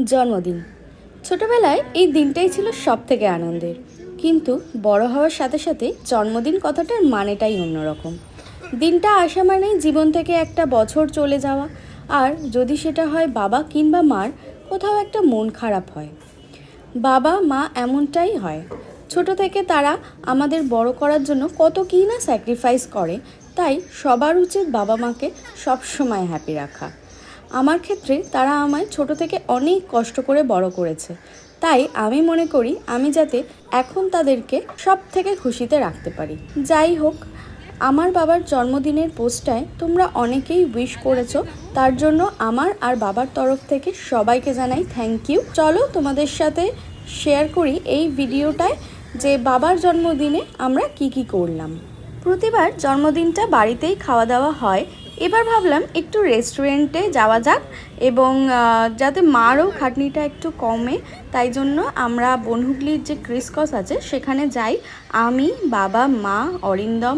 জন্মদিন। ছোটবেলায় এই দিনটাই ছিল সব থেকে আনন্দের। কিন্তু বড় হওয়ার সাথে সাথে জন্মদিন কথাটার মানেটাই অন্যরকম। দিনটা আসা মানেই জীবন থেকে একটা বছর চলে যাওয়া, আর যদি সেটা হয় বাবা কিংবা মার, কোথাও একটা মন খারাপ হয়। বাবা, মা এমনটাই হয়। ছোট থেকে তারা আমাদের বড় করার জন্য কত কী না স্যাক্রিফাইস করে, তাই সবার উচিত বাবা মাকে সবসময় হ্যাপি রাখা। আমার ক্ষেত্রে তারা আমায় ছোট থেকে অনেক কষ্ট করে বড় করেছে। তাই আমি মনে করি আমি যাতে এখন তাদেরকে সব থেকে খুশিতে রাখতে পারি। যাই হোক, আমার বাবার জন্মদিনের পোস্টটায় তোমরা অনেকেই উইশ করেছ, তার জন্য আমার আর বাবার তরফ থেকে সবাইকে জানাই থ্যাংক ইউ চলো তোমাদের সাথে শেয়ার করি এই ভিডিওটায় যে বাবার জন্মদিনে আমরা কি কি করলাম। প্রতিবার জন্মদিনটা বাড়িতেই খাওয়া দাওয়া হয় এবার ভাবলাম একটু রেস্টুরেন্টে যাওয়া যাক এবং যাতে মারও খাটনিটা একটু কমে, তাই জন্য আমরা বনহুগলির যে ক্রিসকস আছে সেখানে যাই। আমি, বাবা, মা, অরিন্দম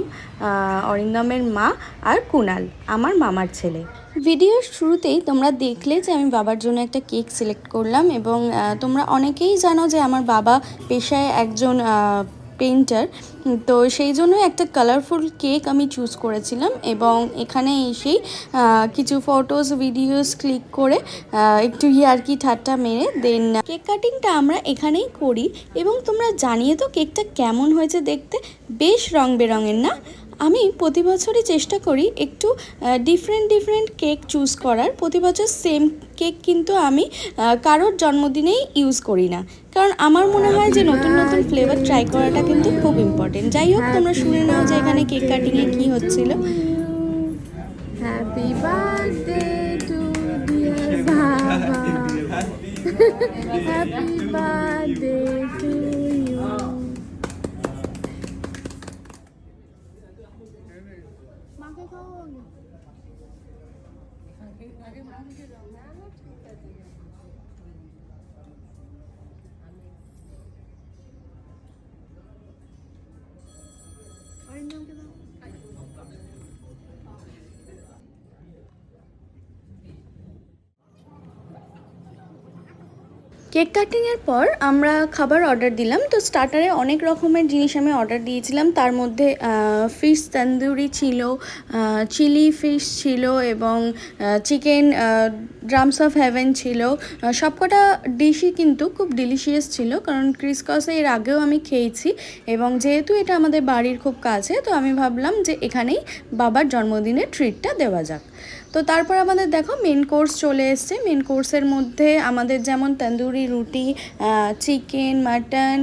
অরিন্দমের মা আর কুনাল, আমার মামার ছেলে। ভিডিওর শুরুতেই তোমরা দেখলে যে আমি বাবার জন্য একটা কেক সিলেক্ট করলাম এবং তোমরা অনেকেই জানো যে আমার বাবা পেশায় একজন পেইন্টার তো সেই জন্য একটা কালারফুল কেক আমি চুজ করেছিলাম এবং এখানে এসেই কিছু ফটোস ভিডিওস ক্লিক করে একটু ইয়ার্কি ঠাট্টা মেরে দেন কেক কাটিংটা আমরা এখানেই করি এবং তোমরা জানিয়ে তো কেকটা কেমন হয়েছে দেখতে, বেশ রং বেরঙের না? আমি প্রতি বছরই চেষ্টা করি একটু ডিফারেন্ট ডিফারেন্ট কেক চুজ করার। প্রতি বছর সেম কেক কিন্তু আমি কারোর জন্মদিনেই ইউজ করি না। কারণ আমার মনে হয় যে নতুন নতুন ফ্লেভার ট্রাই করাটা কিন্তু খুব ইম্পর্টেন্ট যাই হোক তোমরা শুনে নাও যে এখানে কেক কাটিংয়ে কী হচ্ছিল। Happy birthday to dear Baba. Happy birthday Hãy subscribe cho kênh Ghiền Mì Gõ Để không bỏ lỡ những video hấp dẫn cake কাটিংয়ের পর আমরা খাবার অর্ডার দিলাম। তো স্টার্টারে অনেক রকমের জিনিস আমি অর্ডার দিয়েছিলাম। তার মধ্যে ফিশ তন্দুরি ছিল চিলি ফিশ ছিল এবং চিকেন ড্রামস অফ হেভেন ছিল। সবকটা ডিশই কিন্তু খুব ডিলিশিয়াস ছিল কারণ ক্রিসকসে এর আগেও আমি খেয়েছি এবং যেহেতু এটা আমাদের বাড়ির খুব কাছে, তো আমি ভাবলাম যে এখানেই বাবার জন্মদিনের ট্রিটটা দেওয়া যাক। তো তারপর আমাদের দেখো মেন কোর্স চলে এসছে। মেন কোর্সের মধ্যে আমাদের যেমন তন্দুরি রুটি চিকেন মাটন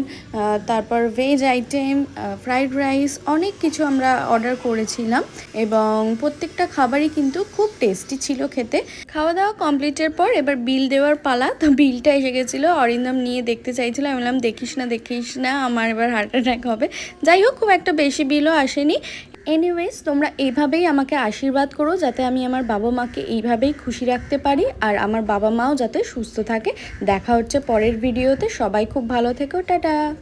তারপর ভেজ আইটেম ফ্রাইড রাইস অনেক কিছু আমরা অর্ডার করেছিলাম এবং প্রত্যেকটা খাবারই কিন্তু খুব টেস্টি ছিল খেতে। খাওয়া দাওয়া কমপ্লিটের পর এবার বিল দেওয়ার পালা, তো বিলটা এসে গেছিল। অরিন্দম নিয়ে দেখতে চাইছিল, আমি বললাম, দেখিস না দেখিস না, আমার এবার হার্ট অ্যাটাক হবে। যাই হোক, খুব একটা বেশি বিলও আসেনি। এনিওয়েজ তোমরা এইভাবেই আমাকে আশীর্বাদ করো যাতে আমি আমার বাবা মাকে এইভাবেই খুশি রাখতে পারি আর আমার বাবা মাও যাতে সুস্থ থাকে। দেখা হচ্ছে পরের ভিডিওতে। সবাই খুব ভালো থেকো। টাটা।